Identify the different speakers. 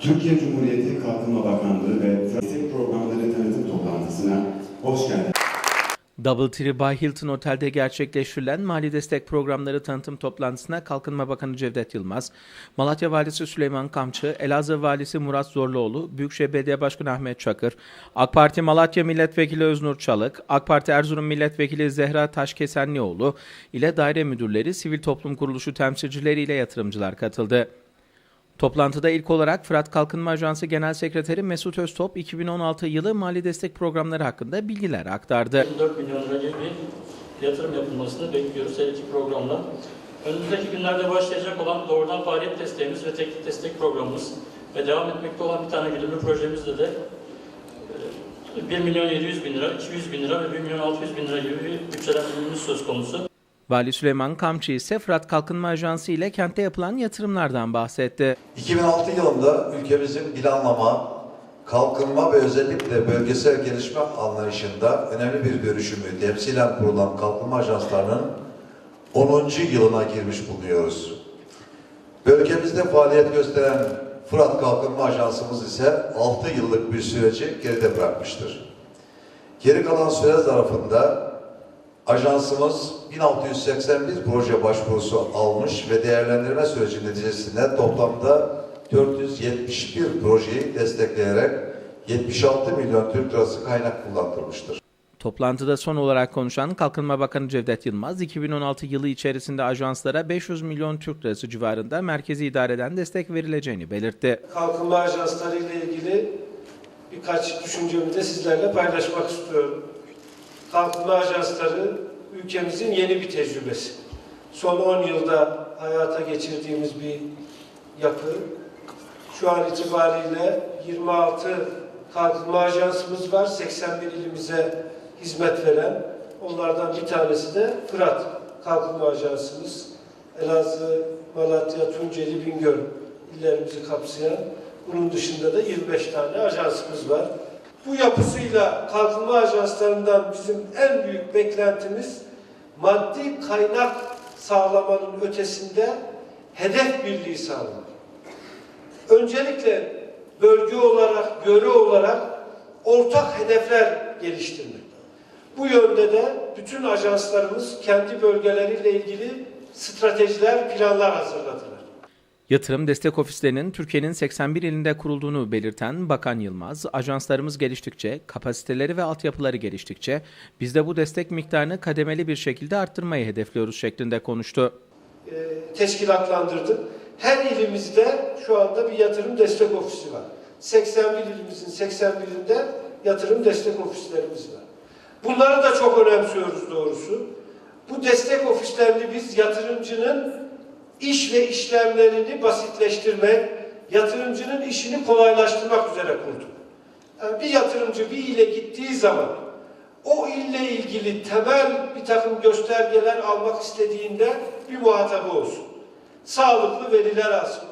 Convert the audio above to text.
Speaker 1: Türkiye Cumhuriyeti Kalkınma Bakanlığı ve Destek Programları Tanıtım Toplantısına hoş geldiniz.
Speaker 2: Doubletree by Hilton Otel'de gerçekleştirilen mali destek programları tanıtım toplantısına Kalkınma Bakanı Cevdet Yılmaz, Malatya Valisi Süleyman Kamçı, Elazığ Valisi Murat Zorluoğlu, Büyükşehir Belediye Başkanı Ahmet Çakır, AK Parti Malatya Milletvekili Öznur Çalık, AK Parti Erzurum Milletvekili Zehra Taşkesenlioğlu ile daire müdürleri, sivil toplum kuruluşu temsilcileri ile yatırımcılar katıldı. Toplantıda ilk olarak Fırat Kalkınma Ajansı Genel Sekreteri Mesut Öztop 2016 yılı mali destek programları hakkında bilgiler aktardı.
Speaker 3: 4 milyon lira gibi bir yatırım yapılmasını bekliyoruz her iki programla. Önümüzdeki günlerde başlayacak olan doğrudan faaliyet desteğimiz ve teknik destek programımız ve devam etmekte olan bir tane güdümlü projemizde de e, 1 milyon 700 bin lira, 200 bin lira ve 1 milyon 600 bin lira gibi bir bütçelendirmemiz söz konusu.
Speaker 2: Vali Süleyman Kamçı ise Fırat Kalkınma Ajansı ile kentte yapılan yatırımlardan bahsetti.
Speaker 4: 2006 yılında ülkemizin planlama, kalkınma ve özellikle bölgesel gelişme anlayışında önemli bir dönüşümü temsilen kurulan kalkınma ajanslarının 10. yılına girmiş bulunuyoruz. Bölgemizde faaliyet gösteren Fırat Kalkınma Ajansımız ise 6 yıllık bir süreci geride bırakmıştır. Geri kalan süre zarfında ajansımız 1681 proje başvurusu almış ve değerlendirme süreci neticesinde toplamda 471 projeyi destekleyerek 76 milyon Türk lirası kaynak kullandırmıştır.
Speaker 2: Toplantıda son olarak konuşan Kalkınma Bakanı Cevdet Yılmaz, 2016 yılı içerisinde ajanslara 500 milyon Türk lirası civarında merkezi idareden destek verileceğini belirtti.
Speaker 5: kalkınma ajansları ile ilgili birkaç düşüncemi de sizlerle paylaşmak istiyorum. Kalkınma ajansları ülkemizin yeni bir tecrübesi. Son 10 yılda hayata geçirdiğimiz bir yapı. Şu an itibariyle 26 kalkınma ajansımız var. 81 ilimize hizmet veren. Onlardan bir tanesi de Fırat Kalkınma Ajansımız. Elazığ, Malatya, Tunceli, Bingöl illerimizi kapsayan. Bunun dışında da 25 tane ajansımız var. Bu yapısıyla kalkınma ajanslarından bizim en büyük beklentimiz maddi kaynak sağlamanın ötesinde hedef birliği sağlamak. Öncelikle bölge olarak, göre olarak ortak hedefler geliştirmek. Bu yönde de bütün ajanslarımız kendi bölgeleriyle ilgili stratejiler, planlar hazırladılar.
Speaker 2: Yatırım destek ofislerinin Türkiye'nin 81 ilinde kurulduğunu belirten Bakan Yılmaz, ajanslarımız geliştikçe, kapasiteleri ve altyapıları geliştikçe biz de bu destek miktarını kademeli bir şekilde arttırmayı hedefliyoruz şeklinde konuştu.
Speaker 5: e, teşkilatlandırdık. Her ilimizde şu anda bir yatırım destek ofisi var. 81 ilimizin 81'inde yatırım destek ofislerimiz var. Bunları da çok önemsiyoruz doğrusu. Bu destek ofislerini biz yatırımcının iş ve işlemlerini basitleştirmek, yatırımcının işini kolaylaştırmak üzere kurduk. Yani bir yatırımcı bir ile gittiği zaman o ille ilgili temel bir takım göstergeler almak istediğinde bir muhatabı olsun. Sağlıklı veriler alsın